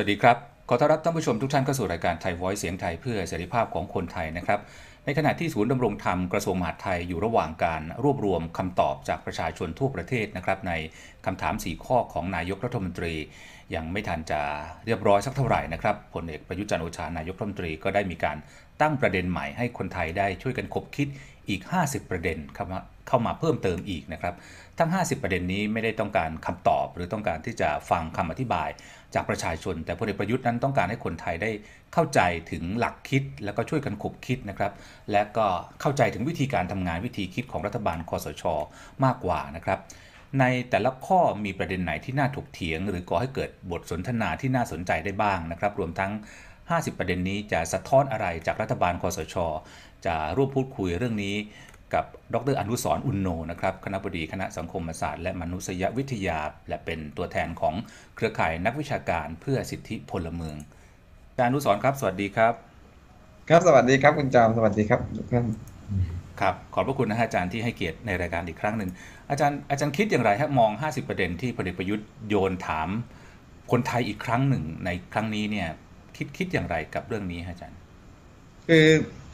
สวัสดีครับ ขอต้อนรับท่านผู้ชมทุกท่านเข้าสู่รายการไทย Voice เสียงไทยเพื่อเสรีภาพของคนไทยนะครับ ในขณะที่ศูนย์ดำรงธรรมกระทรวงมหาดไทยอยู่ระหว่างการรวบรวมคำตอบจากประชาชนทั่วประเทศนะครับในคำถาม 4 ข้อของนายกรัฐมนตรี ยังไม่ทันจะเรียบร้อยสักเท่าไหร่นะครับพลเอกประยุจันทร์โอชานายกรัฐมนตรีก็ได้มีการตั้งประเด็นใหม่ให้คนไทยได้ช่วยกันคบคิดอีก 50 ประเด็นเข้ามาเข้ามาเพิ่มเติมอีกนะครับ ทั้ง 50 ประเด็นนี้ไม่ได้ต้องการคำตอบ หรือต้องการที่จะฟังคำอธิบาย จากประชาชน แต่พลเอกประยุทธ์นั้นต้องการให้คนไทยได้เข้าใจถึงหลักคิด แล้วก็ช่วยกันขบคิดนะครับ และก็เข้าใจถึงวิธีการทำงานวิธีคิดของรัฐบาลคอสช มากกว่านะครับในแต่ละข้อมีประเด็นไหนที่น่าถกเถียง หรือก่อให้เกิดบทสนทนาที่น่าสนใจได้บ้างนะครับ รวมทั้ง 50 ประเด็นนี้จะสะท้อนอะไรจากรัฐบาลคอสช จะร่วมพูดคุยเรื่องนี้ กับดรอนุสรณ์อุนโนนะครับคณะบดีคณะสังคมศาสตร์และมนุษยวิทยา และเป็นตัวแทนของเครือข่ายนักวิชาการเพื่อสิทธิพลเมืองอาจารย์อนุสรณ์ครับ สวัสดีครับ ครับสวัสดีครับคุณจอมสวัสดีครับทุกท่านครับขอบพระคุณนะฮะอาจารย์ที่ให้เกียรติในรายการอีกครั้งหนึ่งอาจารย์อาจารย์คิดอย่างไรฮะมอง 50 ประเด็นที่พลเอกประยุทธ์โยนถาม คนไทยอีกครั้งหนึ่งในครั้งนี้เนี่ยคิดคิดอย่างไรกับเรื่องนี้ฮะอาจารย์ คือ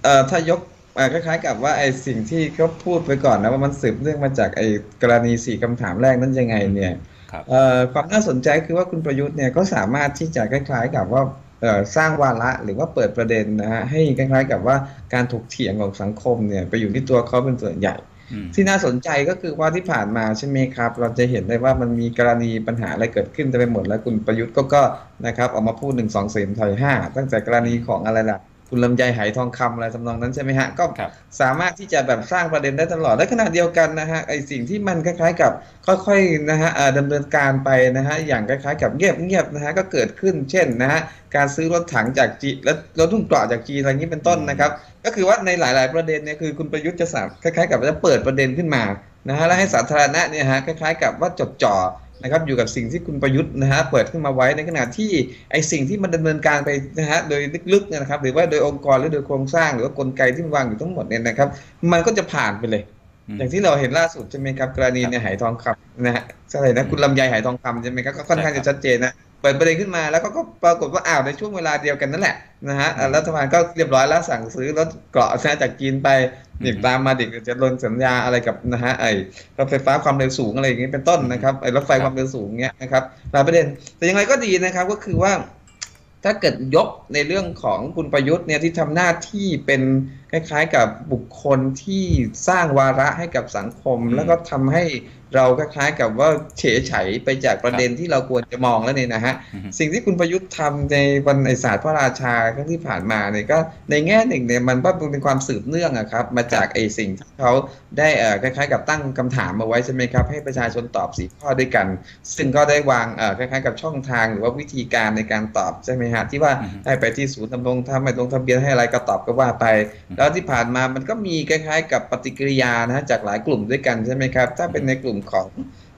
เอ่อถ้ายกอ่า คล้ายๆกับว่าไอ้สิ่งที่เขาพูดไปก่อนนะว่ามันสืบเนื่องมาจากไอ้กรณีสี่คำถามแรกนั้นยังไงเนี่ยครับเอ่อความน่าสนใจคือว่าคุณประยุทธ์เนี่ยก็สามารถที่จะคล้ายๆ กับว่าเอ่อสร้างวาระหรือว่าเปิดประเด็นนะฮะให้คล้ายๆ กับว่าการถกเถียงของสังคมเนี่ยไปอยู่ที่ตัวเขาเป็นส่วนใหญ่อืมที่น่าสนใจก็คือว่าที่ผ่านมาใช่ไหมครับ เราจะเห็นได้ว่ามันมีกรณีปัญหาอะไรเกิดขึ้นเต็มไปหมดแล้วคุณประยุทธ์ก็ก็นะครับออกมาพูดหนึ่งสองสามถอยห้าตั้งแต่กรณีของอะไรล่ะ คุณลำไยไหทองคำอะไรทำนองนั้นใช่ไหมฮะ ก็ครับสามารถที่จะแบบสร้างประเด็นได้ตลอดและขณะเดียวกันนะฮะไอสิ่งที่มันคล้ายๆกับค่อยๆนะฮะเอ่อดำเนินการไปนะฮะอย่างคล้ายๆกับเงียบๆนะฮะก็เกิดขึ้นเช่นนะฮะการซื้อรถถังจากจีนและรถทุ่งเกราะจากจีนอะไรนี้เป็นต้นนะครับ ก็คือว่าในหลาย ๆประเด็นเนี่ยคือคุณประยุทธ์จะสามคล้ายๆ กับจะเปิดประเด็นขึ้นมานะฮะแล้วให้สาธารณะเนี่ยฮะคล้ายๆ กับว่าจดจ่อ นะครับอยู่กับสิ่งที่คุณประยุทธ์นะฮะเปิดขึ้นมาไว้ในขณะที่ไอสิ่งที่มันดำเนินการไปนะฮะโดยลึกๆเนยนะครับ หรือว่าโดยองค์กรหรือโดยโครงสร้างหรือว่ากลไกที่มันวางอยู่ทั้งหมดเนี่ยนะครับ มันก็จะผ่านไปเลยอืมอย่างที่เราเห็นล่าสุดใช่ไหมครับกรณีเนี่ยไหทองคำนะฮะใช่นะคุณลำไยไหทองคำใช่ไหมครับก็ค่อนข้างใช่ครัจะบชัดเจนนะเปิดประเด็นขึ้นมาแล้วก็ก็ปรากฏว่าอ้าวในช่วงเวลาเดียวกันนั่นแหละนะฮะอะรัฐบาลก็เรียบร้อยแล้วสั่งซื้อรถเกราะนะจากจีนไปนี่ตามมาเด็กจะลงสัญญาอะไรกับนะฮะไอ้รถไฟฟ้าความเร็วสูงอะไรอย่างนี้เป็นต้นนะครับไอ้รถไฟความเร็วสูงเนี้ยนะครับหลายประเด็นแต่อย่างไรก็ดีนะครับก็คือว่า ถ้าเกิดยกในเรื่องของคุณประยุทธ์เนี่ยที่ทำหน้าที่เป็นคล้ายๆกับบุคคลที่สร้างวาระให้กับสังคมอืมแล้วก็ทำให้ เราคล้ายๆกับว่าเฉยไฉไปจากประเด็นที่เราควรจะมองแล้วเนี่ยนะฮะอืมสิ่งที่คุณประยุทธ์ทำในวันไอศาสตร์พระราชาครั้งที่ผ่านมาเนี่ยก็ในแง่หนึ่งเนี่ยมันก็เป็นความสืบเนื่องอะครับมาจากไอสิ่งที่เขาได้เอ่อคล้ายๆ กับตั้งคำถามมาไว้ใช่ไหมครับให้ประชาชนตอบสีข้อด้วยกัน ซึ่งก็ได้วางเอ่อคล้ายๆ กับช่องทางหรือว่าวิธีการในการตอบใช่ไหมฮะที่ว่าอือฮึให้ไปที่ศูนย์ดำรงธรรมให้ลงทะเบียนให้อะไรก็ตอบก็ว่าไป แล้วที่ผ่านมามันก็มีคล้ายๆ กับปฏิกิริยานะฮะจากหลายกลุ่มด้วยกันใช่ไหมครับถ้าเป็นในกลุ่มของ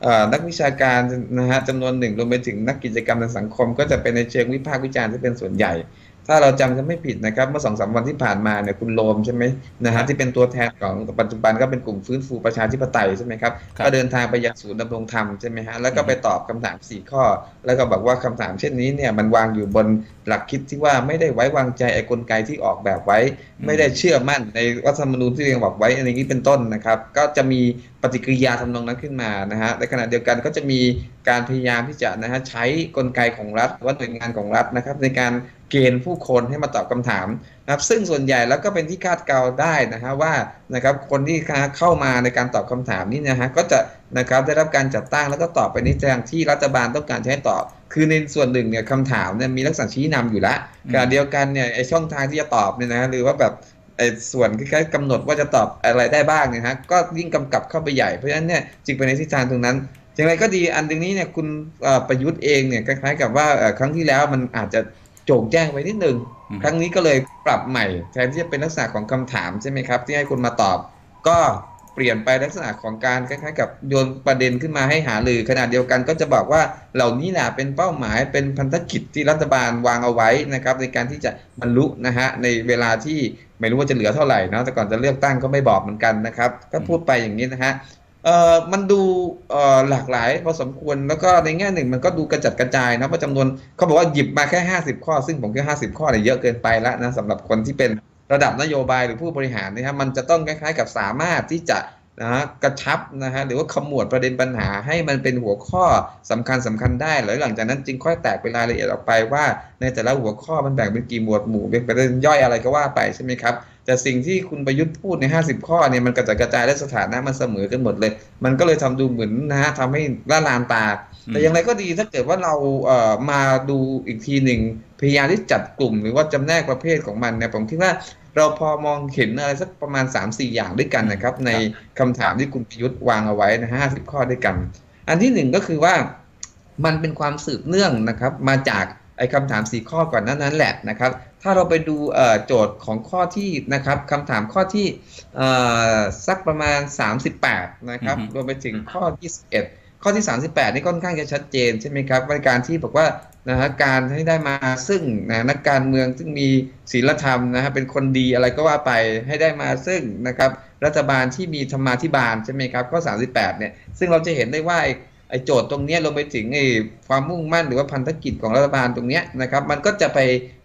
อนักวิชาการนะฮะจำนวนหนึ่งรวมไปถึงนักกิจกรรมทางสังคม ก็จะเป็นในเชิงวิพากษ์วิจารณ์ที่เป็นส่วนใหญ่ ถ้าเราจำจะไม่ผิดนะครับ เมื่อสองสามวันที่ผ่านมาเนี่ยคุณโลมใช่ไหมนะฮะที่เป็นตัวแทนของปัจจุบันก็เป็นกลุ่มฟื้นฟูประชาธิปไตยใช่ไหมครับครับก็เดินทางไปยังศูนย์ดำรงธรรมใช่ไหมฮะแล้วก็ไปตอบคำถามสี่ข้อ แล้วก็บอกว่าคำถามเช่นนี้เนี่ยมันวางอยู่บนหลักคิดที่ว่าไม่ได้ไว้วางใจไอ้กลไกที่ออกแบบไว้ ไม่ได้เชื่อมั่นในรัฐธรรมนูญที่เรียงบอกไว้อะไรอย่างนี้เป็นต้นนะครับก็จะมีปฏิกิริยาทำนองนั้นขึ้นมานะฮะในขณะเดียวกันก็จะมีการพยายามที่จะนะฮะใช้กลไกของรัฐหรือว่าหน่วยงานของรัฐนะครับในการ เกณฑ์ผู้คนให้มาตอบคำถามนะครับ ซึ่งส่วนใหญ่แล้วก็เป็นที่คาดเกาได้นะฮะว่านะครับคนที่เข้ามาในการตอบคำถามนี้นะฮะก็จะนะครับได้รับการจัดตั้งแล้วก็ตอบไปในทางที่รัฐบาลต้องการจะให้ตอบ คือในส่วนหนึ่งเนี่ยคำถามเนี่ยมีลักษณะชี้นำอยู่แล้วอืมขณะเดียวกันเนี่ยไอช่องทางที่จะตอบเนี่ยนะหรือว่าแบบไอ้ส่วนคล้ายๆกำหนดว่าจะตอบอะไรได้บ้างเนี่ยฮะก็ยิ่งกำกับเข้าไปใหญ่เพราะฉะนั้นเนี่ยจึงไปในทิศทางตรงนั้นอย่างไรก็ดีอันตรงนี้เนี่ยคุณประยุทธ์เองเนี่ยคล้ายๆกับว่าครั้งที่แล้วมันอาจจะ โจงแจ้งไปนิดนึงอืมครั้งนี้ก็เลยปรับใหม่ แทนที่จะเป็นลักษณะของคำถามใช่ไหมครับ ที่ให้คุณมาตอบ ก็เปลี่ยนไปลักษณะของการคล้ายๆ กับโยนประเด็นขึ้นมาให้หารือขณะเดียวกันก็จะบอกว่าเหล่านี้แหละเป็นเป้าหมายเป็นพันธกิจที่รัฐบาลวางเอาไว้นะครับ ในการที่จะบรรลุนะฮะในเวลาที่ไม่รู้ว่าจะเหลือเท่าไหร่เนาะแต่ก่อนจะเลือกตั้งก็ไม่บอกเหมือนกันนะครับ ก็พูดไปอย่างนี้นะฮะ เอ่อมันดูเอ่อหลากหลายพอสมควรแล้วก็ในแง่หนึ่งมันก็ดูกระจัดกระจายนะเพราะจำนวนเขาบอกว่าหยิบมาแค่ 50 ข้อ ซึ่งผมคิดว่า50 ข้อเนี่ยเยอะเกินไปแล้วนะสำหรับคนที่เป็นระดับนโยบายหรือผู้บริหารนะครับมันจะต้องคล้ายๆกับสามารถที่จะ นะฮะกระชับนะฮะหรือว่าขมวดประเด็นปัญหาให้มันเป็นหัวข้อสำคัญสำคัญได้แล้วหลังจากนั้นจึงค่อยแตกเป็นรายละเอียดออกไปว่า ในแต่ละหัวข้อมันแบ่งเป็นกี่หมวดหมู่เป็นประเด็นย่อยอะไรก็ว่าไปใช่ไหมครับแต่สิ่งที่คุณประยุทธ์พูดใน 50 ข้อเนี่ยมันกระจัดกระจายและสถานะมันเสมอกันหมดเลย มันก็เลยทำดูเหมือนนะฮะทำให้ละลานตา แต่อย่างไรก็ดีถ้าเกิดว่าเราเอ่อมาดูอีกทีหนึ่งพยายามที่จัดกลุ่ม หรือว่าจำแนกประเภทของมันเนี่ยผมคิดว่า เราพอมองเห็นอะไรสักประมาณ 3-4 อย่างด้วยกันนะครับ ในคำถามที่คุณประยุทธ์วางเอาไว้นะ50ข้อด้วยกัน อันที่หนึ่งก็คือว่ามันเป็นความสืบเนื่องนะครับ มาจากไอ้คำถาม4ข้อก่อนหนั้นนั้นแหละนะครับ ถ้าเราไปดูเอ่อโจทย์ของข้อที่นะครับคำถามข้อที่เอ่อสักประมาณ 38 นะครับอือฮึรวมไปถึงข้อที่11 ข้อที่ 38 นี่ค่อนข้างจะชัดเจนใช่ไหมครับว่าการที่บอกว่านะฮะการให้ได้มาซึ่งนะนักการเมืองซึ่งมีศีลธรรมนะฮะเป็นคนดีอะไรก็ว่าไปให้ได้มาซึ่งนะครับรัฐบาลที่มีธรรมาธิบาลใช่ไหมครับข้อ 38 เนี่ยซึ่งเราจะเห็นได้ว่าไอ้ไอโจทย์ตรงเนี้ยลงไปถึงไอ้ความมุ่งมั่นหรือว่าพันธกิจของรัฐบาลตรงเนี้ยนะครับมันก็จะไป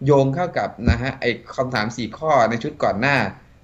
โยงเข้ากับนะฮะไอ้คำถาม 4 ข้อในชุดก่อนหน้า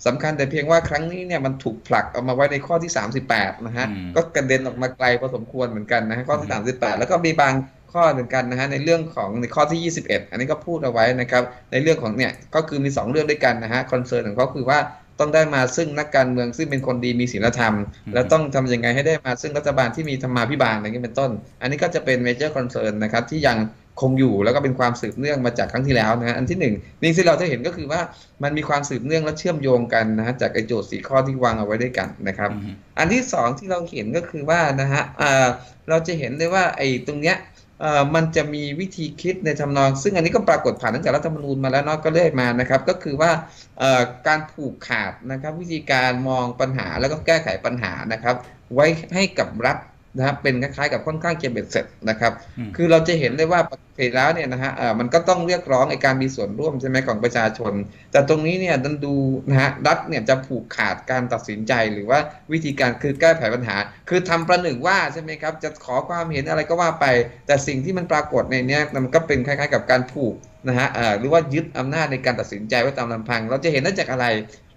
สำคัญแต่เพียงว่าครั้งนี้เนี่ยมันถูกผลักเอามาไว้ในข้อที่ 38 นะฮะอืมก็กระเด็นออกมาไกลพอสมควรเหมือนกันนะฮะข้อที่อืม38 แล้วก็มีบางข้อเหมือนกันนะฮะในเรื่องของในข้อที่ 21 อันนี้ก็พูดเอาไว้นะครับในเรื่องของเนี่ยก็คือมี 2 เรื่องด้วยกันนะฮะคอนเซิร์นของเขาคือว่าต้องได้มาซึ่งนักการเมืองซึ่งเป็นคนดีมีศีลธรรม แล้วต้องทำยังไงให้ได้มาซึ่งรัฐบาลที่มีธรรมาภิบาลอะไรเงี้ยเป็นต้น อันนี้ก็จะเป็น major concern นะครับที่ยัง คงอยู่แล้วก็เป็นความสืบเนื่องมาจากครั้งที่แล้วนะฮะอันที่หนึ่งนี่ที่เราจะเห็นก็คือว่ามันมีความสืบเนื่องและเชื่อมโยงกันนะฮะจากไอ้โจทย์สีข้อที่วางเอาไว้ด้วยกันนะครับอืมอันที่สองที่เราเห็นก็คือว่านะฮะเอ่อเราจะเห็นได้ว่าไอ้ตรงเนี้ยเอ่อมันจะมีวิธีคิดในทำนอง ซึ่งอันนี้ก็ปรากฏผ่านตั้งแต่รัฐธรรมนูญมาแล้วเนาะก็เรื่อยมานะครับ ก็คือว่าเอ่อการผูกขาดนะครับ วิธีการมองปัญหาแล้วก็แก้ไขปัญหานะครับ ไว้ให้กับรัฐ นะครับเป็นคล้ายๆกับค่อนข้างจะเบ็ดเสร็จนะครับอืมคือเราจะเห็นได้ว่าปกติแล้วเนี่ยนะฮะเอ่อมันก็ต้องเรียกร้องในการมีส่วนร่วมใช่ไหมของประชาชน แต่ตรงนี้เนี่ยดันดูนะฮะรัฐเนี่ยจะผูกขาดการตัดสินใจหรือว่าวิธีการคือแก้ไขปัญหา คือทำประหนึ่งว่าใช่ไหมครับจะขอความเห็นอะไรก็ว่าไป แต่สิ่งที่มันปรากฏในเนี้ยมันก็เป็นคล้ายๆ กับการผูกนะฮะเอ่อหรือว่ายึดอำนาจในการตัดสินใจไว้ตามลำพัง เราจะเห็นได้จากอะไร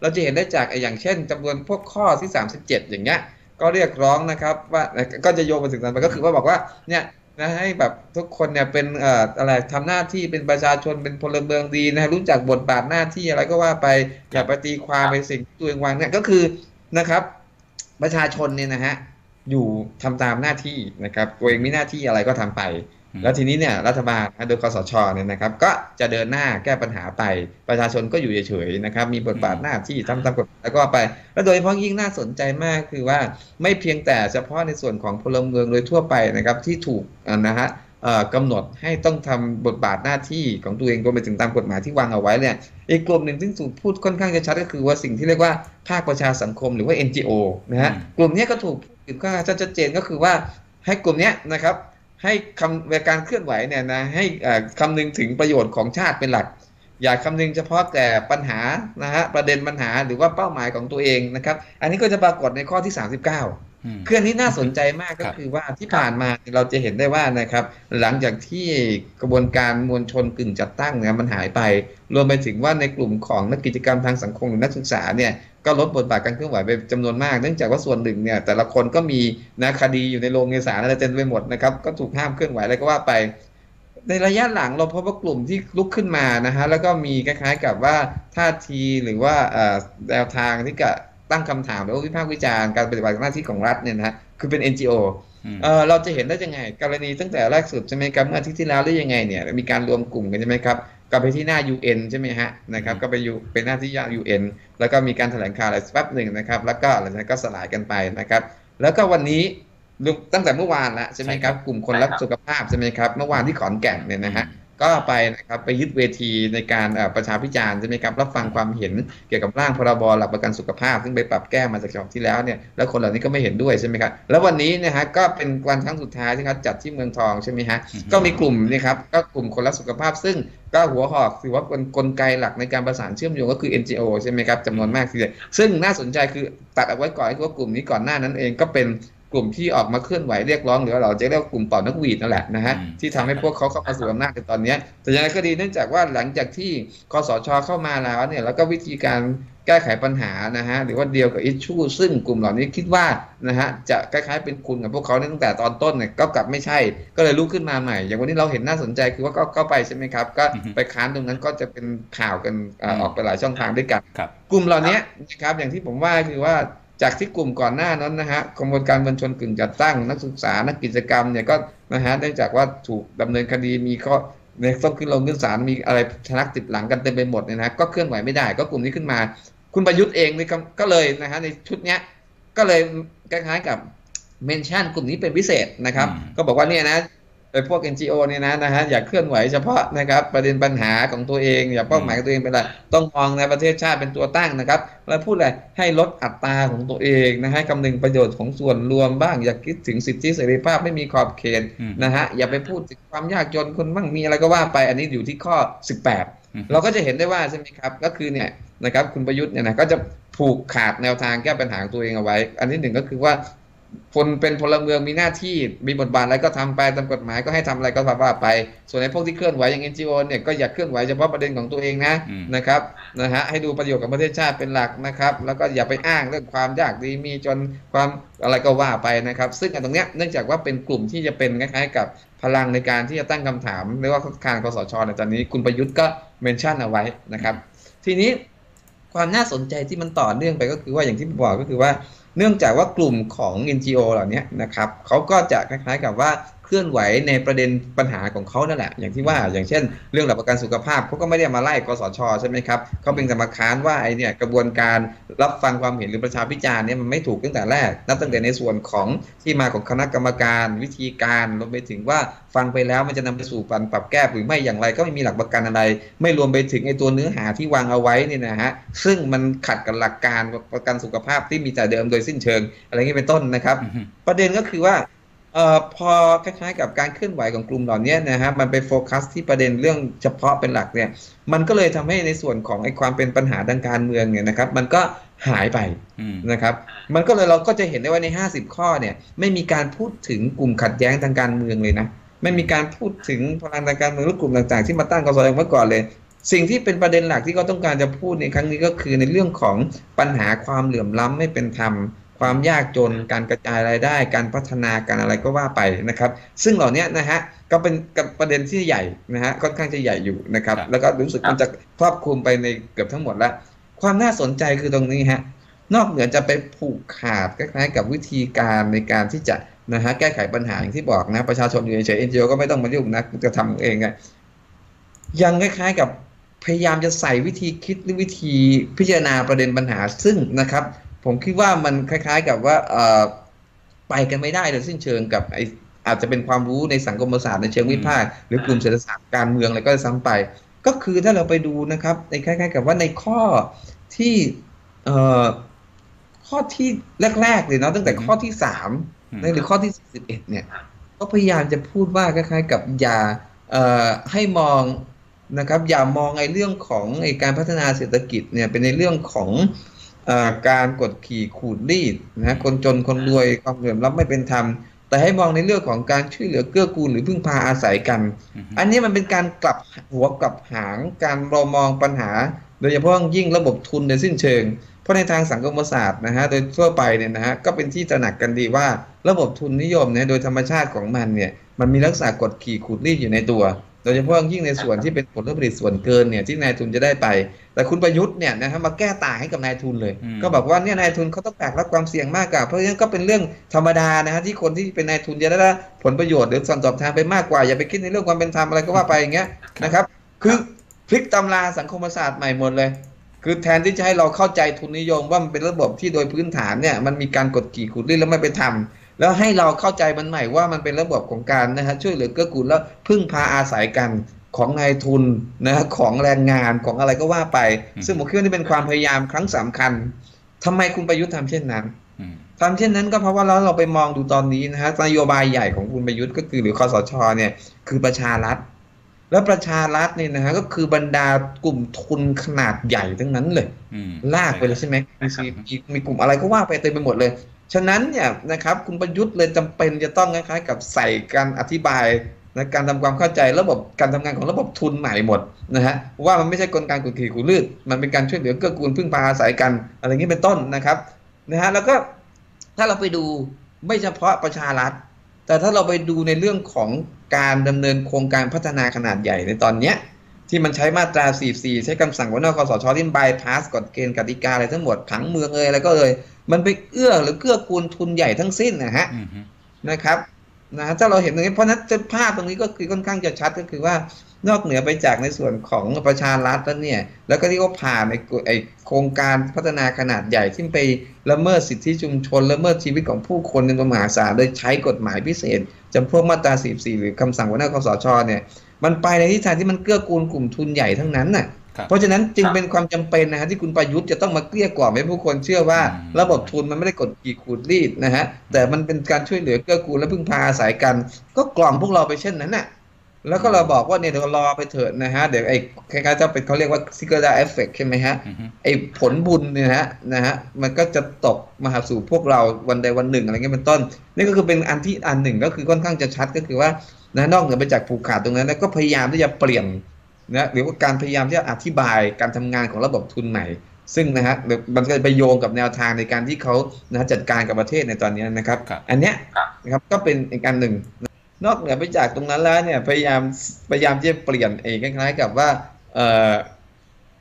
เราจะเห็นได้จากไอ้อย่างเช่นจำนวนพวกข้อที่ 37 อย่างเงี้ย ก็เรียกร้องนะครับ ว่าก็จะโยงมาถึงนั้นไปก็คือว่าบอกว่าเนี่ยนะให้แบบทุกคนเนี่ยเป็นเอ่ออะไรทำหน้าที่เป็นประชาชนเป็นพลเมืองดีนะรู้จักบทบาทหน้าที่อะไรก็ว่าไปอย่าไปตีความในสิ่งที่ตัวเองวางเนี่ยก็คือนะครับ ประชาชนเนี่ยนะฮะอยู่ทำตามหน้าที่นะครับ ตัวเองมีหน้าที่อะไรก็ทำไปอืม แล้วทีนี้เนี่ยรัฐบาลนะโดยคสชเนี่ยนะครับ ก็จะเดินหน้าแก้ปัญหาไปประชาชนก็อยู่เฉยๆนะครับ มีบทบาทหน้าที่ทำตามกฎหมายแล้วก็ไป แล้วโดยเฉพาะยิ่งน่าสนใจมากคือว่าไม่เพียงแต่เฉพาะในส่วนของพลเมืองโดยทั่วไปนะครับที่ถูกอ่านะฮะเอ่อกำหนดให้ต้องทำบทบาทหน้าที่ของตัวเองรวมไปถึงตามกฎหมายที่วางเอาไว้เนี่ยอีกกลุ่มหนึ่งซึ่งถูกพูดค่อนข้างจะชัดก็คือว่าสิ่งที่เรียกว่าภาคประชาสังคมหรือว่า NGO นะฮะอืมกลุ่มเนี้ยก็ถูกพูดถึงค่อนข้างชัดเจนก็คือว่าให้กลุ่มเนี้ยนะครับ ให้คำในการเคลื่อนไหวเนี่ยนะให้คำนึงถึงประโยชน์ของชาติเป็นหลัก อย่าคำนึงเฉพาะแต่ปัญหานะฮะประเด็นปัญหาหรือว่าเป้าหมายของตัวเองนะครับ อันนี้ก็จะปรากฏในข้อที่ 39 คืออันนี้น่าสนใจมากก็ครับคือว่าที่ผ่านมาเราจะเห็นได้ว่านะครับ หลังจากที่กระบวนการมวลชนกึ่งจัดตั้งเนี่ยมันหายไป รวมไปถึงว่าในกลุ่มของนักกิจกรรมทางสังคมหรือนักศึกษาเนี่ยก็ลดบทบาทการเคลื่อนไหวไปจำนวนมาก เนื่องจากว่าส่วนหนึ่งเนี่ยแต่ละคนก็มีนะคดีอยู่ในโรงเอกสารอะไรเต็มไปหมดนะครับก็ถูกห้ามเคลื่อนไหวอะไรก็ว่าไป ในระยะหลังเราพบว่ากลุ่มที่ลุกขึ้นมานะฮะแล้วก็มีคล้ายๆกับว่าท่าทีหรือว่าเอ่อแนวทางที่จะ ตั้งคำถามหรือว่าวิพากษ์วิจารณ์การปฏิบัติหน้าที่ของรัฐเนี่ยนะฮะคือเป็น NGO อืมเออเราจะเห็นได้ยังไง กรณีตั้งแต่แรกสุดใช่ไหมครับเมื่ออาทิตย์ที่แล้วได้ยังไงเนี่ยมีการรวมกลุ่มกันใช่ไหมครับกลับไปที่หน้า UN ใช่ไหมฮะนะครับก็ไปอยู่เป็นหน้าที่หน้า UN แล้วก็มีการแถลงข่าวอะไรสักแป๊บหนึ่งนะครับแล้วก็หลังจากนั้นก็สลายกันไปนะครับแล้วก็วันนี้ตั้งแต่เมื่อวานละใช่ไหมครับกลุ่มคนรักสุขภาพใช่ไหมครับเมื่อวานที่ขอนแก่นเนี่ยนะฮะ ก็ไปนะครับไปยึดเวทีในการเอ่อประชาพิจารณ์ใช่ไหมครับรับฟังความเห็นเกี่ยวกับร่างพรบหลักประกันสุขภาพ ซึ่งไปปรับแก้มาจากฉบับที่แล้วเนี่ยแล้วคนเหล่านี้ก็ไม่เห็นด้วยใช่ไหมครับแล้ววันนี้นะฮะก็เป็นวันครั้งสุดท้ายที่เขาจัดที่เมืองทองใช่ไหมฮะอือฮึก็มีกลุ่มนี่ครับก็กลุ่มคนรักสุขภาพ ซึ่งก็หัวหอกถือว่าเป็นกลไกหลักในการประสานเชื่อมโยงก็คือ NGO ใช่ไหมครับจำนวนมากทีเดียวซึ่งน่าสนใจคือตัดเอาไว้ก่อนคือว่ากลุ่มนี้ก่อนหน้านั้นเองก็เป็น กลุ่มที่ออกมาเคลื่อนไหวเรียกร้องหรือว่าเราจะเรียกว่ากลุ่มเป่านักหวีดนั่นแหละนะฮะอืมที่ทำให้พวกเขาเข้ามาสู่อำนาจในตอนเนี้ยแต่ยังไงก็ดีเนื่องจากว่าหลังจากที่คสชเข้ามาแล้วเนี่ยแล้วก็วิธีการแก้ไขปัญหานะฮะหรือว่าเดียวกับอิชชูซึ่งกลุ่มเหล่านี้คิดว่านะฮะจะคล้ายๆเป็นคุณกับพวกเขาเนี่ยตั้งแต่ตอนต้นเนี่ยก็กลับไม่ใช่ ก็เลยลุกขึ้นมาใหม่ อย่างวันนี้เราเห็นน่าสนใจคือว่าก็ก็ไปใช่ไหมครับ ก็อือฮึไปค้านตรงนั้นก็จะเป็นข่าวกันเอ่ออืมออกไปหลายช่องทางด้วยกันครับกลุ่มเหล่านี้นะครับอย่างที่ผมว่าคือว่า จากที่กลุ่มก่อนหน้านั้นนะฮะกระบวนการมวลชนกึ่งจัดตั้ง นักศึกษานักกิจกรรมเนี่ยก็นะฮะเนื่องจากว่าถูกดำเนินคดีมีข้อเนี่ยต้องขึ้นลงขึ้นศาลมีอะไรชนักติดหลังกันเต็มไปหมดเนี่ยนะก็เคลื่อนไหวไม่ได้ ก็กลุ่มนี้ขึ้นมา คุณประยุทธ์เองนี่ก็ก็เลยนะฮะในชุดเนี้ยก็เลยคล้ายๆกับเมนชั่นกลุ่มนี้เป็นพิเศษนะครับอืมก็บอกว่าเนี่ยนะ ไอ้พวก NGO เนี่ยนะนะฮะอย่าเคลื่อนไหวเฉพาะนะครับประเด็นปัญหาของตัวเอง อย่าเป้าหมายของตัวเองเป็นอะไรต้องมองในประเทศชาติเป็นตัวตั้งนะครับ แล้วพูดอะไรให้ลดอัตราของตัวเองนะให้คำนึงประโยชน์ของส่วนรวมบ้าง อย่าคิดถึงสิทธิเสรีภาพไม่มีขอบเขตอืมนะฮะอย่าไปพูดถึงความยากจนคนบ้างมีอะไรก็ว่าไปอันนี้อยู่ที่ข้อ 18อืมเราก็จะเห็นได้ว่าใช่ไหมครับก็คือเนี่ยนะครับคุณประยุทธ์เนี่ยนะก็จะผูกขาดแนวทางแก้ปัญหาของตัวเองเอาไว้ อันที่หนึ่งก็คือว่า คนเป็นพลเมืองมีหน้าที่มีบทบาทอะไรก็ทำไปตามกฎหมายก็ให้ทำอะไรก็ว่าไป ส่วนในพวกที่เคลื่อนไหวอย่าง NGO เนี่ยก็อย่าเคลื่อนไหวเฉพาะประเด็นของตัวเองนะอืมนะครับนะฮะให้ดูประโยชน์กับประเทศชาติเป็นหลักนะครับ แล้วก็อย่าไปอ้างเรื่องความยากดีมีจนความอะไรก็ว่าไปนะครับ ซึ่งอันตรงเนี้ยเนื่องจากว่าเป็นกลุ่มที่จะเป็นคล้ายๆกับพลังในการที่จะตั้งคำถามเรียกว่าคานคสชในตอนนี้คุณประยุทธ์ก็เมนชั่นเอาไว้นะครับ ทีนี้ความน่าสนใจที่มันต่อเนื่องไปก็คือว่าอย่างที่ผมบอกก็คือว่า เนื่องจากว่ากลุ่มของ NGO เหล่านี้นะครับเขาก็จะคล้ายๆกับว่า เคลื่อนไหวในประเด็นปัญหาของเขานั่นแหละ อย่างที่ว่าอย่างเช่น เรื่องหลักประกันสุขภาพเขาก็ไม่ได้มาไล่กสชใช่ไหมครับเขาเป็นแต่มาค้านว่าไอเนี่ยกระบวนการรับฟังความเห็นหรือประชาพิจารณ์เนี่ยมันไม่ถูกตั้งแต่แรกนับตั้งแต่ในส่วนของที่มาของคณะกรรมการวิธีการรวมไปถึงว่าฟังไปแล้วมันจะนำไปสู่การปรับแก้หรือไม่อย่างไร ก็ไม่มีหลักประกันอะไร ไม่รวมไปถึงไอตัวเนื้อหาที่วางเอาไว้เนี่ยนะฮะซึ่งมันขัดกับหลักการประกันสุขภาพที่มีแต่เดิมโดยสิ้นเชิง อะไรอย่างนี้เป็นต้นนะครับอืมประเด็นก็คือว่า เอ่อพอคล้ายๆกับการเคลื่อนไหวของกลุ่มเหล่านี้นะฮะมันไปโฟกัสที่ประเด็นเรื่องเฉพาะเป็นหลักเนี่ยมันก็เลยทำให้ในส่วนของไอ้ความเป็นปัญหาทางการเมืองเนี่ยนะครับมันก็หายไปอืมนะครับ มันก็เลยเราก็จะเห็นได้ว่าใน 50 ข้อเนี่ยไม่มีการพูดถึงกลุ่มขัดแย้งทางการเมืองเลยนะไม่มีการพูดถึงพลังทางการเมืองหรือกลุ่มต่างๆ ที่มาตั้งกสดเมื่อก่อนเลย สิ่งที่เป็นประเด็นหลักที่เขาต้องการจะพูดในครั้งนี้ก็คือในเรื่องของปัญหาความเหลื่อมล้ำไม่เป็นธรรม ความยากจนการกระจายรายได้ การพัฒนาการอะไรก็ว่าไปนะครับ ซึ่งเหล่านี้นะฮะก็เป็นกับประเด็นที่ใหญ่นะฮะค่อนข้างจะใหญ่อยู่นะครับครับ แล้วก็รู้สึกมันจะครอบคลุมไปในเกือบทั้งหมดแล้ว ความน่าสนใจคือตรงนี้ฮะนอกเหนือจะไปผูกขาดคล้ายๆกับวิธีการในการที่จะนะฮะแก้ไขปัญหาอย่างที่บอกนะ ประชาชนอยู่เฉยๆ NGO ก็ไม่ต้องมายุ่งนะจะทำเองอะยังคล้ายๆกับพยายามจะใส่วิธีคิดหรือวิธีพิจารณาประเด็นปัญหาซึ่งนะครับ ผมคิดว่ามันคล้าย ๆ กับว่าเอ่อไปกันไม่ได้โดยสิ้นเชิงกับไออาจจะเป็นความรู้ในสังคมศาสตร์ในเชิงวิพากษ์หรือกลุ่มเศรษฐศาสตร์การเมืองอะไรก็ซ้ำไป ก็คือถ้าเราไปดูนะครับในคล้าย ๆ กับว่าในข้อที่เอ่อข้อที่แรกๆเลยเนาะตั้งแต่ข้อที่สามอืมหรือข้อที่สิบเอ็ดเนี่ย ก็พยายามจะพูดว่าคล้ายๆ กับอย่าเอ่อให้มองนะครับ อย่ามองไอ้เรื่องของไอ้การพัฒนาเศรษฐกิจเนี่ยเป็นในเรื่องของเอ่อ การกดขี่ขูดรีดนะคนจนคนรวยความเหลื่อมล้ำไม่เป็นธรรม แต่ให้มองในเรื่องของการช่วยเหลือเกื้อกูลหรือพึ่งพาอาศัยกันอืมอันนี้มันเป็นการกลับหัวกลับหางการรอมองปัญหา โดยเฉพาะยิ่งระบบทุนในสิ้นเชิง เพราะในทางสังคมศาสตร์นะฮะโดยทั่วไปเนี่ยนะฮะก็เป็นที่ตระหนักกันดีว่าระบบทุนนิยมเนี่ยโดยธรรมชาติของมันเนี่ยมันมีลักษณะกดขี่ขูดรีดอยู่ในตัว โดยเฉพาะยิ่งในส่วนที่เป็นผลผลิตส่วนเกินเนี่ยที่นายทุนจะได้ไป แต่คุณประยุทธ์เนี่ยนะฮะมาแก้ต่างให้กับนายทุนเลยอืมก็บอกว่าเนี่ยนายทุนเขาต้องแบกรับความเสี่ยงมากกว่าเพราะฉะนั้นก็เป็นเรื่องธรรมดานะฮะที่คนที่เป็นนายทุนจะได้รับผลประโยชน์หรือส่วนตอบแทนไปมากกว่าอย่าไปคิดในเรื่องความเป็นธรรมอะไรก็ว่าไปอย่างเงี้ยนะครับคือพลิกตำราสังคมศาสตร์ใหม่หมดเลย คือแทนที่จะให้เราเข้าใจทุนนิยมว่ามันเป็นระบบที่โดยพื้นฐานเนี่ยมันมีการกดขี่ขูดรีดแล้วไม่เป็นธรรม แล้วให้เราเข้าใจมันใหม่ว่ามันเป็นระบบของการนะฮะช่วยเหลือเกื้อกูลแล้วพึ่งพาอาศัยกันของนายทุนนะของแรงงานของอะไรก็ว่าไปอืมซึ่งผมคิดว่านี่เป็นความพยายามครั้งสำคัญทำไมคุณประยุทธ์ทำเช่นนั้นอืมทำเช่นนั้นก็เพราะว่าเราเราไปมองดูตอนนี้นะฮะนโยบายใหญ่ของคุณประยุทธ์ก็คือหรือคอสชเนี่ยคือประชารัฐ แล้วประชารัฐเนี่ยนะฮะก็คือบรรดากลุ่มทุนขนาดใหญ่ทั้งนั้นเลยอืมลากไปเลยใช่ไหมมีซีมีมีกลุ่มอะไรก็ว่าไปเต็มไปหมดเลย ฉะนั้นเนี่ยนะครับคุณประยุทธ์เลยจำเป็นจะต้องคล้ายๆกับใส่การอธิบายนะการทำความเข้าใจระบบการทำงานของระบบทุนใหม่หมดนะฮะว่ามันไม่ใช่กลไกกุขี่กูลืดมันเป็นการช่วยเหลือเกื้อกูลพึ่งพาอาศัยกันอะไรอย่างนี้เป็นต้นนะครับนะฮะแล้วก็ถ้าเราไปดูไม่เฉพาะประชารัฐ แต่ถ้าเราไปดูในเรื่องของการดำเนินโครงการพัฒนาขนาดใหญ่ในตอนเนี้ย ที่มันใช้มาตรา 44 ใช้คำสั่งหัวหน้าคอสชที่บายพาสกฎเกณฑ์กติกาอะไรทั้งหมดผังเมืองเลยอะไรก็เลยมันไปเอื้อหรือเกื้อกูลทุนใหญ่ทั้งสิ้นนะฮะอืมฮึนะครับนะฮะถ้าเราเห็นตรงนี้เพราะฉะนั้นจะภาพตรงนี้ก็คือค่อนข้างจะชัดก็คือว่านอกเหนือไปจากในส่วนของประชารัฐแล้วเนี่ย แล้วก็ที่เขาผ่านในไอโครงการพัฒนาขนาดใหญ่ที่ไปละเมิดสิทธิชุมชนละเมิดชีวิตของผู้คนในมหาศาลโดยใช้กฎหมายพิเศษจำพวกมาตรา 44 หรือคำสั่งหัวหน้าคสชเนี่ย มันไปในทิศทางที่มันเกื้อกูลกลุ่มทุนใหญ่ทั้งนั้นน่ะครับเพราะฉะนั้นจึงเป็นความจำเป็นนะฮะที่คุณประยุทธ์จะต้องมาเกลี้ยกล่อมให้ผู้คนเชื่อว่าอืมระบบทุนมันไม่ได้กดขี่ขูดรีดนะฮะแต่มันเป็นการช่วยเหลือเกื้อกูลและพึ่งพาอาศัยกัน ก็กล่อมพวกเราไปเช่นนั้นน่ะแล้วก็เราบอกว่าเนี่ยเดี๋ยวรอไปเถิดนะฮะเดี๋ยวไอ้คล้ายๆจะเป็นเขาเรียกว่าซิกเกอร์ดาเอฟเฟกใช่ไหมฮะอืมฮึไอ้ผลบุญเนี่ยนะฮะนะฮะมันก็จะตกมาหาสู่พวกเราวันใดวันหนึ่งอะไรเงี้ยเป็นต้น นี่ก็คือเป็นอันที่อันหนึ่งก็คือค่อนข้างจะชัดก็คือว่า นะนอกเหนือไปจากผูกขาดตรงนั้นแล้วก็พยายามที่จะเปลี่ยนนะหรือว่าการพยายามที่จะอธิบายการทำงานของระบบทุนใหม่ ซึ่งนะฮะเดี๋ยวมันก็จะไปโยงกับแนวทางในการที่เขานะจัดการกับประเทศในตอนนี้นะครับครับอันเนี้ยนะครับก็เป็นอีกอันหนึ่ง นอกเหนือไปจากตรงนั้นแล้วเนี่ยพยายามพยายามที่จะเปลี่ยนเองคล้ายๆกับว่าเอ่อ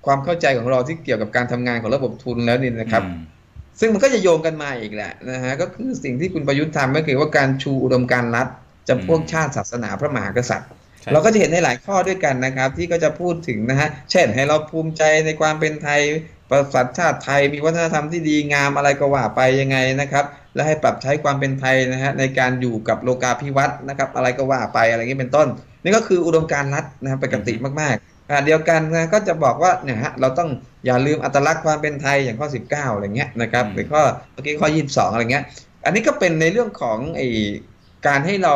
ความเข้าใจของเราที่เกี่ยวกับการทำงานของระบบทุนแล้วนี่นะครับอืมซึ่งมันก็จะโยงกันมาอีกแหละนะฮะก็คือสิ่งที่คุณประยุทธ์ทำก็คือว่าการชูอุดมการณ์รัฐ จำพวกอืมชาติศาสนาพระมหากษัตริย์ใช่เราก็จะเห็นในหลายข้อด้วยกันนะครับ ที่ก็จะพูดถึงนะฮะเช่นให้เราภูมิใจในความเป็นไทยประวัติชาติไทยมีวัฒนธรรมที่ดีงามอะไรก็ว่าไปยังไงนะครับ และให้ปรับใช้ความเป็นไทยนะฮะในการอยู่กับโลกาภิวัตน์นะครับ อะไรก็ว่าไปอะไรอย่างนี้เป็นต้น นี่ก็คืออุดมการณ์รัฐนะครับปกติมากๆขณะเดียวกันนะก็จะบอกว่าเนี่ยฮะเราต้องอย่าลืมอัตลักษณ์ความเป็นไทยอย่างข้อ 19 อะไรเงี้ยนะครับอืมหรือข้อเมื่อกี้ข้อ 22 อะไรเงี้ย อันนี้ก็เป็นในเรื่องของไอ การให้เรา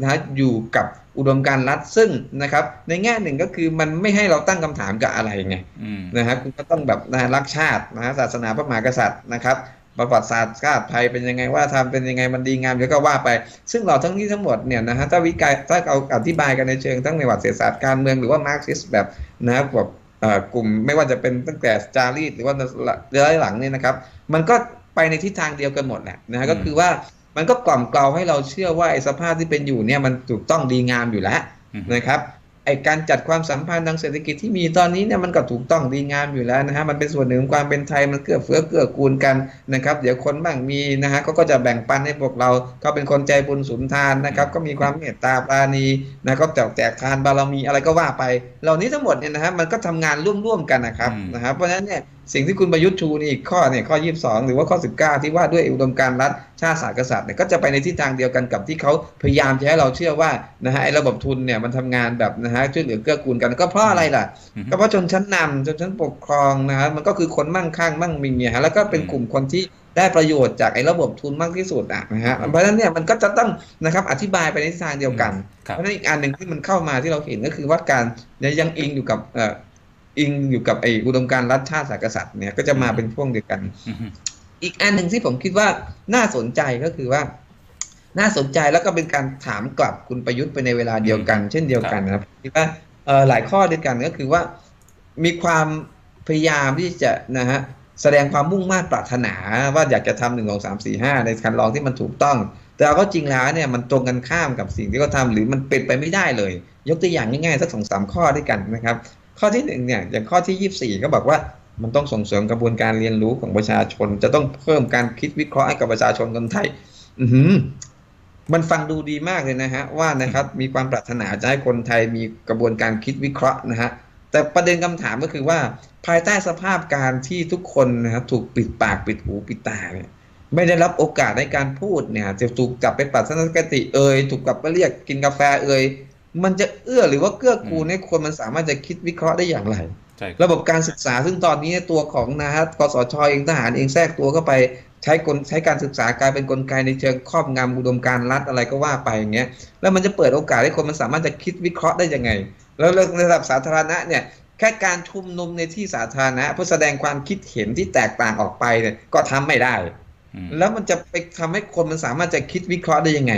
นะฮะอยู่กับอุดมการณ์รัฐซึ่งนะครับ ในแง่หนึ่งก็คือมันไม่ให้เราตั้งคำถามกับอะไรไงอืมนะฮะคุณก็ต้องแบบนะรักชาตินะฮะศาสนาพระมหากษัตริย์นะครับประวัติศาสตร์ชาติไทยเป็นยังไงว่าทำเป็นยังไงมันดีงามเดี๋ยวก็ว่าไป ซึ่งเราทั้งนี้ทั้งหมดเนี่ยนะฮะถ้าวิจัยถ้าเอาอธิบายกันในเชิงทั้งในประวัติศาสตร์การเมืองหรือว่ามาร์กซิสแบบนะครับแบบเอ่อกลุ่มไม่ว่าจะเป็นตั้งแต่จารีตหรือว่าเรือยหลังเนี่ยนะครับ มันก็ไปในทิศทางเดียวกันหมดแหละนะฮะก็คือว่า มันก็กล่อมเกลาให้เราเชื่อว่าไอ้สภาพที่เป็นอยู่เนี่ยมันถูกต้องดีงามอยู่แล้วอืมนะครับไอการจัดความสัมพันธ์ทางเศรษฐกิจที่มีตอนนี้เนี่ยมันก็ถูกต้องดีงามอยู่แล้วนะฮะมันเป็นส่วนหนึ่งของความเป็นไทยมันเกื้อเฟื้อเกื้อกูลกันนะครับเดี๋ยวคนบ้างมีนะฮะเขาก็จะแบ่งปันให้พวกเราก็เป็นคนใจบุญสุนทานนะครับก็มีความเมตตาปราณีนะก็แจกแจกทานบารมีอะไรก็ว่าไป เหล่านี้ทั้งหมดเนี่ยนะฮะมันก็ทำงานร่วมๆกันนะครับอืมนะครับเพราะฉะนั้นเนี่ย สิ่งที่คุณประยุทธ์ชูนี่อีกข้อเนี่ยข้อ 22 หรือว่าข้อ 19 ที่ว่าด้วยอุดมการณ์รัฐชาติศาสตร์กษัตริย์เนี่ยก็จะไปในทิศทางเดียวกันกับที่เขาพยายามจะให้เราเชื่อว่านะฮะไอ้ระบบทุนเนี่ยมันทำงานแบบนะฮะช่วยเหลือเกื้อกูลกันก็เพราะอะไรล่ะอืมก็เพราะชนชั้นนำชนชั้นปกครองนะฮะมันก็คือคนมั่งคั่งมั่งมีฮะแล้วก็เป็นอืมกลุ่มคนที่ได้ประโยชน์จากไอ้ระบบทุนมากที่สุดอะนะฮะเพราะฉะนั้นเนี่ยมันก็จะต้องนะครับอธิบายไปในทิศทางเดียวกันครับเพราะฉะนั้นอีกอันหนึ่งที่มันเข้ามาที่เราเห็นก็คือว่าการยังอิงอยู่กับเอ่ออิงอยู่กับไอ้อุดมการณ์รัฐชาติศาสตร์กษัตริย์เนี่ยก็จะมาเป็นพวกเดียวกันอืมฮึอีกอันหนึ่งที่ผมคิดว่าน่าสนใจก็คือว่า น่าสนใจแล้วก็เป็นการถามกลับคุณประยุทธ์ไปในเวลาเดียวกัน เช่นเดียวกันนะครับคิดว่าเอ่อหลายข้อด้วยกันก็คือว่ามีความพยายามที่จะนะฮะแสดงความมุ่งมั่นปรารถนาว่าอยากจะทำหนึ่งสองสามสี่ห้าในการลองที่มันถูกต้อง แต่เอาก็จริงแล้วเนี่ยมันตรงกันข้ามกับสิ่งที่เขาทำหรือมันเป็นไปไม่ได้เลย ยกตัวอย่างง่ายๆสักสองสามข้อด้วยกันนะครับ ข้อที่หนึ่งเนี่ยอย่างข้อที่ยี่สี่ก็บอกว่ามันต้องส่งเสริมกระบวนการเรียนรู้ของประชาชน จะต้องเพิ่มการคิดวิเคราะห์ให้กับประชาชนคนไทย อืมันฟังดูดีมากเลยนะฮะว่านะครับมีความปรารถนาจะให้คนไทยมีกระบวนการคิดวิเคราะห์นะฮะแต่ประเด็นคำถามก็คือว่า ภายใต้สภาพการที่ทุกคนนะครับถูกปิดปากปิดหูปิดตาเนี่ยไม่ได้รับโอกาสในการพูดเนี่ยจะถูกกลับไปปัดทัศนคติเอ่ยถูกกลับไปเรียกกินกาแฟเอ่ย มันจะเอื้อหรือว่าเกื้อกูลให้คนมันสามารถจะคิดวิเคราะห์ได้อย่างไรใช่ครับระบบการศึกษาซึ่งตอนนี้ตัวของนะฮะกสชเองทหารเองแทรกตัวเข้าไปใช้กลใช้การศึกษากลายเป็นกลไกในเชิงครอบงำอุดมการณ์รัฐอะไรก็ว่าไปอย่างเงี้ยแล้วมันจะเปิดโอกาสให้คนมันสามารถจะคิดวิเคราะห์ได้ยังไง แล้วในระดับสาธารณะเนี่ยแค่การชุมนุมในที่สาธารณะเพื่อแสดงความคิดเห็นที่แตกต่างออกไปเนี่ยก็ทำไม่ได้อืมแล้วมันจะไปทำให้คนมันสามารถจะคิดวิเคราะห์ได้ยังไง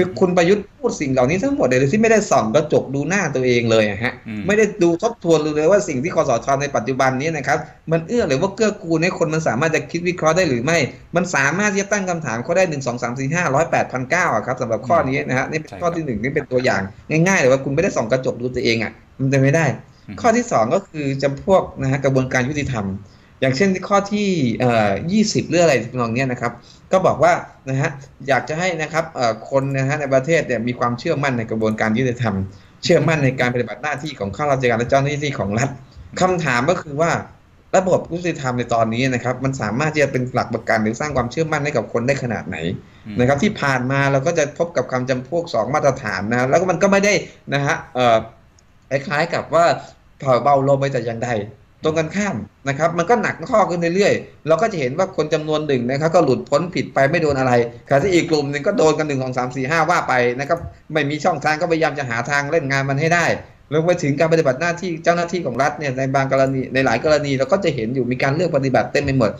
คือคุณประยุทธ์พูดสิ่งเหล่านี้ทั้งหมดเลยที่ไม่ได้ส่องกระจกดูหน้าตัวเองเลยอะฮะอืมไม่ได้ดูทบทวนเลยว่าสิ่งที่คอสชในปัจจุบันนี้นะครับมันเอื้อหรือว่าเกื้อกูลให้คนมันสามารถจะคิดวิเคราะห์ได้หรือไม่ มันสามารถที่จะตั้งคำถามเขาได้หนึ่งสองสามสี่ห้าร้อยแปดพันเก้าครับสำหรับข้อนี้นะฮะนี่เป็นข้อที่หนึ่งนี่เป็นตัวอย่างง่ายๆเลยว่าคุณไม่ได้ส่องกระจกดูตัวเองอะมันจะไม่ได้อืมข้อที่สองก็คือจำพวกนะฮะกระบวนการยุติธรรม อย่างเช่นข้อที่เอ่อ20เรื่องอะไรทำนองเนี้ยนะครับ ก็บอกว่านะฮะอยากจะให้นะครับคนนะฮะในประเทศเนี่ยมีความเชื่อมั่นในกระบวนการยุติธรรม เชื่อมั่นในการปฏิบัติหน้าที่ของข้าราชการและเจ้าหน้าที่ของรัฐคำถามก็คือว่าระบบยุติธรรมในตอนนี้นะครับ มันสามารถที่จะเป็นหลักประกันหรือสร้างความเชื่อมั่นให้กับคนได้ขนาดไหนนะครับ ที่ผ่านมาเราก็จะพบกับคำจำพวกสองมาตรฐานนะแล้วก็มันก็ไม่ได้นะฮะคล้ายๆกับว่าเผาเบาลงไปแต่อย่างใด ตรงกันข้ามนะครับมันก็หนักข้อขึ้นเรื่อยๆเราก็จะเห็นว่าคนจำนวนหนึ่งนะครับก็หลุดพ้นผิดไปไม่โดนอะไรขณะที่อีกกลุ่มหนึ่งก็โดนกันหนึ่งสองสามสี่ห้าว่าไปนะครับไม่มีช่องทางก็พยายามจะหาทางเล่นงานมันให้ได้รวมไปถึงการปฏิบัติหน้าที่เจ้าหน้าที่ของรัฐเนี่ยในบางกรณีในหลายกรณีเราก็จะเห็นอยู่มีการเลือกปฏิบัติเต็มไปหมด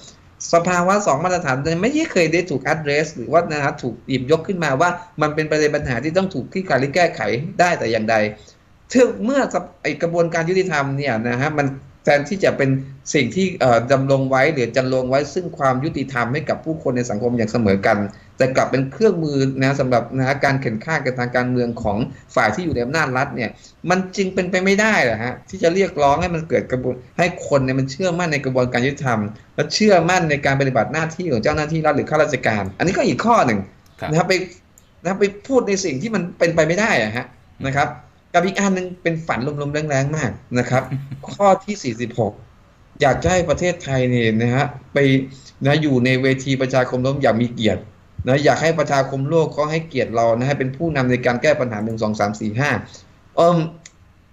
สภาวะสองมาตรฐานไม่เคยได้ถูก address หรือว่านะฮะถูกหยิบยกขึ้นมาว่ามันเป็นประเด็นปัญหาที่ต้องถูกคลี่คลายหรือแก้ไขได้แต่อย่างใดถึงเมื่อไอกระบวนการยุติธรรมเนี่ยนะฮะมัน ทนที่จะเป็นสิ่งที่เอ่อดำรงไว้หรือจันลงไว้ซึ่งความยุติธรรมให้กับผู้คนในสังคมอย่างเสมอกัน แต่กลับเป็นเครื่องมือนะสำหรับนะฮะการเข็นฆ่ากันทางการเมืองของฝ่ายที่อยู่ในอำนาจรัฐเนี่ยมันจึงเป็นไปไม่ได้นะฮะที่จะเรียกร้องให้มันเกิดกระบวนให้คนเนี่ยมันเชื่อมั่นในกระบวนการยุติธรรม และเชื่อมั่นในการปฏิบัติหน้าที่ของเจ้าหน้าที่รัฐหรือข้าราชการ อันนี้ก็อีกข้อหนึ่งครับนะครับไปนะครับไปพูดในสิ่งที่มันเป็นไปไม่ได้อะฮะนะครับ กับอีกอันหนึ่งเป็นฝันลมๆแรงๆมากนะครับ ข้อที่ 46 อยากจะให้ประเทศไทยเนี่ยนะฮะไปนะอยู่ในเวทีประชาคมโลกอย่างมีเกียรตินะอยากให้ประชาคมโลกเขาให้เกียรติเรานะให้เป็นผู้นำในการแก้ปัญหาหนึ่งสองสามสี่ห้าเอม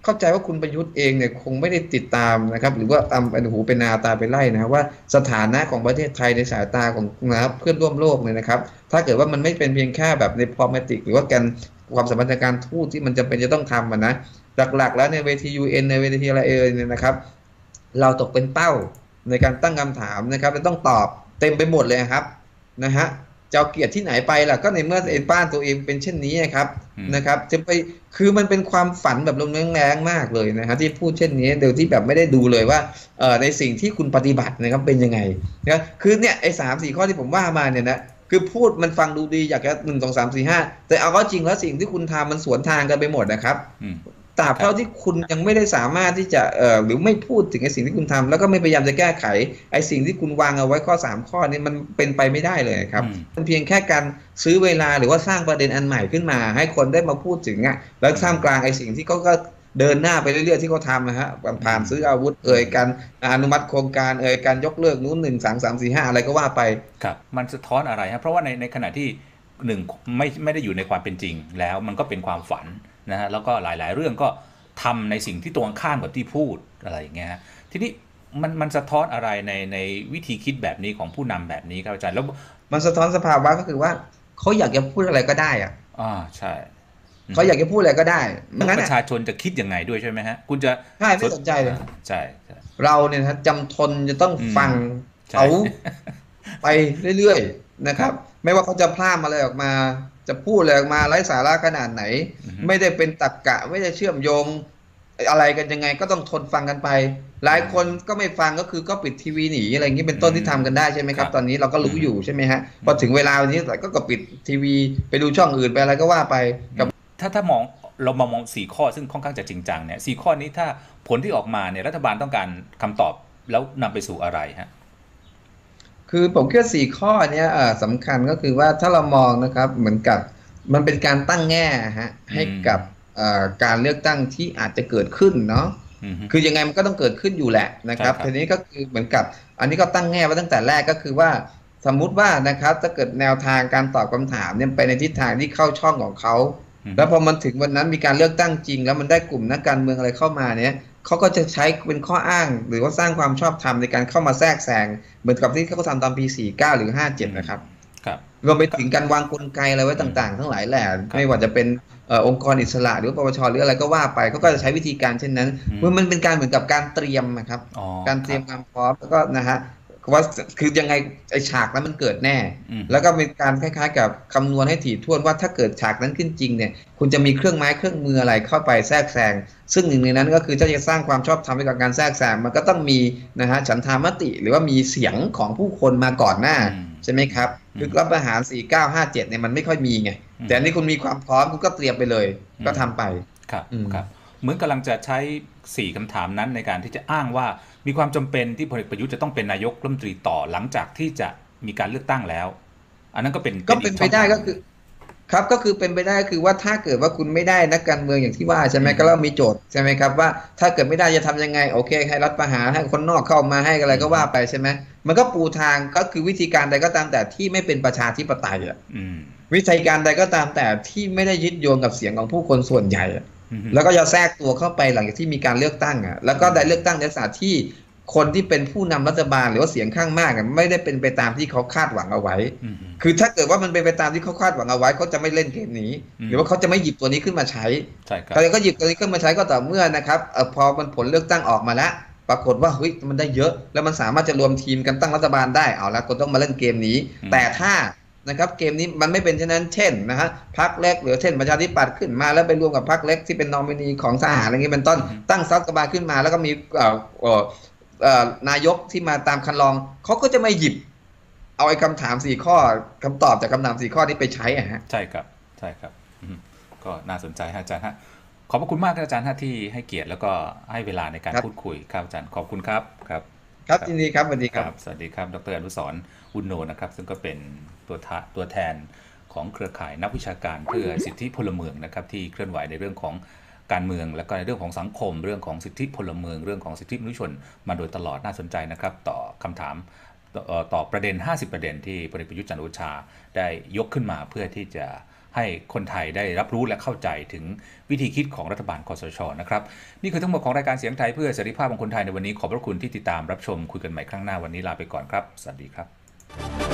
เข้าใจว่าคุณประยุทธ์เองเนี่ยคงไม่ได้ติดตามนะครับ หรือว่าตามเป็นหูเป็นนาตาไปไล่นะครับว่าสถานะของประเทศไทยในสายตาของนะครับเพื่อนร่วมโลกเนี่ยนะครับ ถ้าเกิดว่ามันไม่เป็นเพียงแค่แบบในพอมติก หรือว่าการ ความสัมพันธ์ทางการทูตที่มันจำเป็นจะต้องทำมันนะหลักๆ แล้วในเวที UN ในเวทีอะไรเอ่ยเนี่ยนะครับ เราตกเป็นเป้าในการตั้งคำถามนะครับและต้องตอบเต็มไปหมดเลยครับนะฮะจะเอาเกียรติที่ไหนไปล่ะก็ในเมื่อไอ้บ้านตัวเองเป็นเช่นนี้นะครับอืมนะครับจะไปคือมันเป็นความฝันแบบลมแรงๆมากเลยนะฮะที่พูดเช่นนี้โดยที่แบบไม่ได้ดูเลยว่าเอ่อในสิ่งที่คุณปฏิบัตินะครับเป็นยังไงนะคือเนี่ยไอ้สามสี่ข้อที่ผมว่ามาเนี่ยนะ คือพูดมันฟังดูดีอยากจะหนึ่งสองสามสี่ห้าแต่เอาก็จริงแล้วสิ่งที่คุณทำมันสวนทางกันไปหมดนะครับอืมตราบเท่าที่คุณยังไม่ได้สามารถที่จะเอ่อหรือไม่พูดถึงไอ้สิ่งที่คุณทำแล้วก็ไม่พยายามจะแก้ไขไอ้สิ่งที่คุณวางเอาไว้ข้อ 3 ข้อนี้มันเป็นไปไม่ได้เลยครับอืมมันเพียงแค่การซื้อเวลาหรือว่าสร้างประเด็นอันใหม่ขึ้นมา ให้คนได้มาพูดถึงอะแล้วท่ามกลางไอ้สิ่งที่เขาก็ เดินหน้าไปเรื่อยๆที่เขาทำนะฮะผ่านซื้ออาวุธเอ่ยการอนุมัติโครงการเอ่ยการยกเลิกนู้นหนึ่งสามสามสี่ห้าอะไรก็ว่าไปครับมันสะท้อนอะไรครับเพราะว่าในในขณะที่หนึ่งไม่ไม่ได้อยู่ในความเป็นจริงแล้วมันก็เป็นความฝันนะฮะแล้วก็หลายๆ เรื่องก็ทำในสิ่งที่ตรงข้ามกับที่พูดอะไรอย่างเงี้ยฮะทีนี้มันมันสะท้อนอะไรในในวิธีคิดแบบนี้ของผู้นำแบบนี้ครับอาจารย์แล้วมันสะท้อนสภาวะก็คือว่าเขาอยากจะพูดอะไรก็ได้อะอ่าใช่ เขาอยากจะพูดอะไรก็ได้ไม่งั้นปอะระชาชนจะคิดยังไงด้วยใช่ไหมฮะ คุณจะใช่ไม่สนใจเลยใช่ใช่เราเนี่ยนะจำทนจะต้องอืมฟังใช่เขาไปเรื่อยๆนะครับ ไม่ว่าเขาจะพลาดอะไรออกมา จะพูดอะไรออกมาไร้สาระขนาดไหนอือฮึไม่ได้เป็นตรรกกะไม่ได้เชื่อมโยง อะไรกันยังไงก็ต้องทนฟังกันไป หลายคนก็ไม่ฟังก็คือก็ปิดทีวีหนีอะไรอย่างนี้เป็นต้นที่ทำกันได้ใช่ไหมครับ ตอนนี้เราก็รู้อยู่ใช่ไหมฮะพอถึงเวลาวันนี้ก็ก็ปิดทีวี ไปดูช่องอื่นไปอะไรก็ว่าไปกับ ถ้าถ้ามองเรามามองสี่ข้อซึ่งค่อนข้างจะจริงจังเนี่ยสี่ข้อนี้ถ้าผลที่ออกมาเนี่ยรัฐบาลต้องการคำตอบแล้วนำไปสู่อะไรฮะคือผมคิดว่าสี่ข้อเนี้ยเอ่อสำคัญก็คือว่าถ้าเรามองนะครับเหมือนกับมันเป็นการตั้งแง่ฮะให้กับเอ่อการเลือกตั้งที่อาจจะเกิดขึ้นเนาะอืมฮึคือยังไงมันก็ต้องเกิดขึ้นอยู่แหละนะครับใช่ครับทีนี้ก็คือเหมือนกับ อันนี้ก็ตั้งแง่ไว้ตั้งแต่แรกก็คือว่าสมมุติว่านะครับถ้าเกิดแนวทางการตอบคำถามเนี่ยไปในทิศทางที่เข้าช่องของเขาอืม แล้วพอมันถึงวันนั้นมีการเลือกตั้งจริง แล้วมันได้กลุ่มนักการเมืองอะไรเข้ามาเนี่ยเขาก็จะใช้เป็นข้ออ้าง หรือว่าสร้างความชอบธรรมในการเข้ามาแทรกแซงเหมือนกับที่เขาทำตอนปี 49 หรือ 57 นะครับครับรวมไปถึงการวางกลไกอะไรไว้ต่าง ๆ ทั้งหลายแหละไม่ว่าจะเป็นเอ่อองค์กรอิสระหรือปปชหรืออะไรก็ว่าไปเขาก็จะใช้วิธีการเช่นนั้นอืมเมื่อมันเป็นการเหมือนกับการเตรียมนะครับอ๋อการเตรียมความพร้อมแล้วก็นะฮะ ว่าคือยังไงไอฉากนั้นมันเกิดแน่อืมแล้วก็เป็นการคล้าย ๆ กับคำนวณให้ถี่ถ้วนว่าถ้าเกิดฉากนั้นขึ้นจริงเนี่ย คุณจะมีเครื่องไม้เครื่องมืออะไรเข้าไปแทรกแซงซึ่งหนึ่งในนั้นก็คือถ้าจะสร้างความชอบธรรมให้กับการแทรกแซงมันก็ต้องมีนะฮะฉันทามติหรือว่ามีเสียงของผู้คนมาก่อนหน้าอืมใช่ไหมครับอืมคือรับประหาร 4957เนี่ยมันไม่ค่อยมีไงอืมแต่อันนี้คุณมีความพร้อมคุณก็เตรียมไปเลยอืมก็ทำไปครับอืมครับเหมือนกำลังจะใช้สี่คำถามนั้นในการที่จะอ้างว่า มีความจำเป็นที่พลเอกประยุทธ์จะต้องเป็นนายกรัฐมนตรีต่อหลังจากที่จะมีการเลือกตั้งแล้ว อันนั้นก็เป็นก็เป็นอีไปได้ช่งทางก็คือ ครับก็คือเป็นไปได้ก็คือว่าถ้าเกิดว่าคุณไม่ได้นักการเมืองอย่างที่ว่าใช่ไหมอืมก็เรามีโจทย์ใช่ไหมครับว่าถ้าเกิดไม่ได้จะทำยังไงโอเค ให้รัฐประหารให้คนนอกเข้ามาให้อะไรก็ว่าไปใช่ไหมมันก็ปูทางก็คือวิธีการใดก็ตามแต่ที่ไม่เป็นประชาธิปไตยอะอืมวิธีการใดก็ตามแต่ที่ไม่ได้ยึดโยงกับเสียงของผู้คนส่วนใหญ่อะอืม แล้วก็จะแทรกตัวเข้าไปหลังจากที่มีการเลือกตั้งอะแล้วก็ได้เลือกตั้งในลักษณะที่คนที่เป็นผู้นำรัฐบาลหรือว่าเสียงข้างมากอะไม่ได้เป็นไปตามที่เขาคาดหวังเอาไว้อืมคือถ้าเกิดว่ามันเป็นไปตามที่เขาคาดหวังเอาไว้เขาจะไม่เล่นเกมนี้อืมหรือว่าเขาจะไม่หยิบตัวนี้ขึ้นมาใช้ใช่ครับแต่ก็หยิบตัวนี้ขึ้นมาใช้ก็ต่อเมื่อนะครับเออพอมันผลเลือกตั้งออกมาแล้วปรากฏว่าเฮ้ยมันได้เยอะ แล้วมันสามารถจะรวมทีมกันตั้งรัฐบาลได้เอาละก็ต้องมาเล่นเกมนี้อืมแต่ถ้า นะครับเกมนี้มันไม่เป็นเช่นนั้นเช่นนะฮะพรรคเล็กหรือเช่นประชาธิปัตย์ขึ้นมาแล้วไปรวมกับพรรคเล็กที่เป็นนอมินีของทหารอะไรเงี้ยเป็นต้นตั้งรัฐบาลขึ้นมา แล้วก็มีเอ่อเอ่อเอ่อนายกที่มาตามคันลองเขาก็จะไม่หยิบ เอาไอ้คำถามสี่ข้อคำตอบจากคำถามสี่ข้อนี้ไปใช้อะฮะใช่ครับใช่ครับอืมก็น่าสนใจฮะอาจารย์ฮะขอบพระคุณมากครับอาจารย์ฮะที่ให้เกียรติแล้วก็ให้เวลาในการครับพูดคุยครับอาจารย์ขอบคุณครับครับ ครับยินดีครับสวัสดีคครัรับบสวัสดีครับ ดรอนุสรณ์อุณโนนะครับ ซึ่งก็เป็น ตัวตัวแทนของเครือข่ายนักวิชาการเพื่อสิทธิพลเมืองนะครับที่เคลื่อนไหวในเรื่องของการเมือง และก็ในเรื่องของสังคม เรื่องของสิทธิพลเมือง เรื่องของสิทธิมนุษยชน มาโดยตลอดน่าสนใจนะครับ ต่อคำถามต่อเอ่อต่อประเด็น 50 ประเด็นที่พลเอกประยุทธ์จันทร์โอชา ได้ยกขึ้นมาเพื่อที่จะให้คนไทยได้รับรู้และเข้าใจถึงวิธีคิดของรัฐบาลคอสชนะครับ นี่คือทั้งหมดของรายการเสียงไทยเพื่อเสรีภาพของคนไทยในวันนี้ขอบพระคุณที่ติดตามรับชมคุยกันใหม่ครั้งหน้าวันนี้ลาไปก่อนครับ สวัสดีครับ